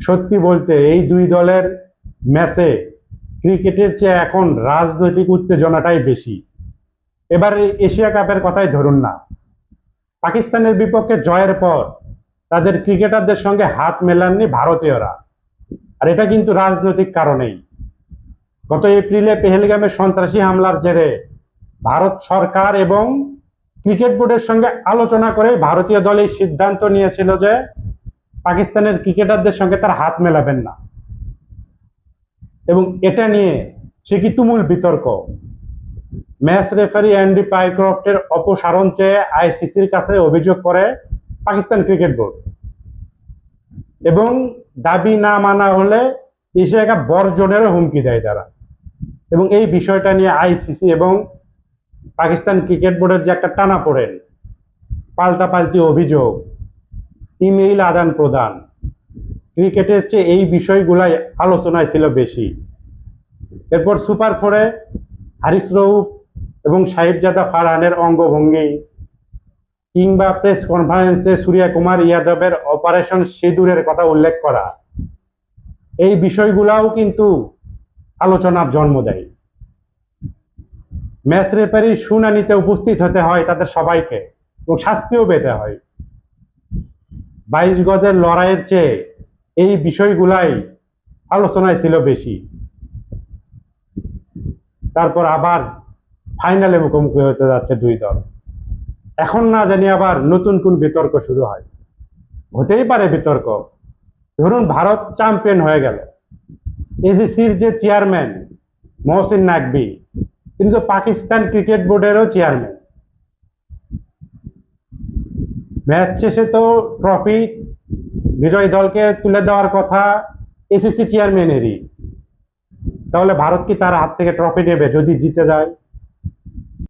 সত্যি বলতে এই দুই দলের ম্যাচে ক্রিকেটের চেয়ে এখন রাজনৈতিক উত্তেজনাটাই বেশি। এবার এশিয়া কাপের কথাই ধরুন না। পাকিস্তানের বিপক্ষে জয়ের পর তাদের ক্রিকেটারদের সঙ্গে হাত মেলাননি ভারতীয়রা। আর এটা কিন্তু রাজনৈতিক কারণেই। গত এপ্রিলে পেহেলগামে সন্ত্রাসী হামলার জেরে ভারত সরকার এবং ক্রিকেট বোর্ডের সঙ্গে আলোচনা করে ভারতীয় দল এই সিদ্ধান্ত নিয়েছিল যে পাকিস্তানের ক্রিকেটারদের সঙ্গে তার হাত মেলাবেন না। এবং এটা নিয়ে সে কি তুমুল বিতর্ক? ম্যাচ রেফারি অ্যান্ডি পাইক্রফটের অপসারণ চেয়ে আইসিসির কাছে অভিযোগ করে পাকিস্তান ক্রিকেট বোর্ড। এবং দাবি না মানা হলে এশিয়া কাপ বর্জনেরও হুমকি দেয় তারা। এবং এই বিষয়টা নিয়ে আইসিসি এবং পাকিস্তান ক্রিকেট বোর্ডের যে একটা টানা পড়েন পাল্টাপাল্টি অভিযোগ ইমেইল আদান প্রদান। ক্রিকেটের চেয়ে এই বিষয়গুলাই আলোচনায় ছিল বেশি। এরপর সুপার ফোরে হারিস রউফ এবং সাহিবজাদা ফারহানের অঙ্গভঙ্গি কিংবা প্রেস কনফারেন্সে সূর্যা কুমার ইয়াদবের অপারেশন সিঁদুরের কথা উল্লেখ করা। এই বিষয়গুলাও কিন্তু আলোচনার জন্ম দেয় ম্যাচ রেফারি শুনানিতে উপস্থিত হতে হয় তাদের সবাইকে এবং শাস্তিও পেতে হয়। বাইশ গজের লড়াইয়ের চেয়ে এই বিষয়গুলাই আলোচনায় ছিল বেশি। তারপর আবার ফাইনালে মুখোমুখি হতে যাচ্ছে দুই দল। এখন না জানি আবার নতুন কোন বিতর্ক শুরু হয়। হতেই পারে বিতর্ক। ধরুন ভারত চ্যাম্পিয়ন হয়ে গেল। এসিসির যে চেয়ারম্যান মহসিন নাকবি তিনি তো পাকিস্তান ক্রিকেট বোর্ডেরও চেয়ারম্যান ম্যাচ শেষে তো ট্রফি বিজয়ী দলকে তুলে দেওয়ার কথা এসিসি চেয়ারম্যানেরই। তাহলে ভারত কি তার হাত থেকে ট্রফি নেবে যদি জিতে যায়?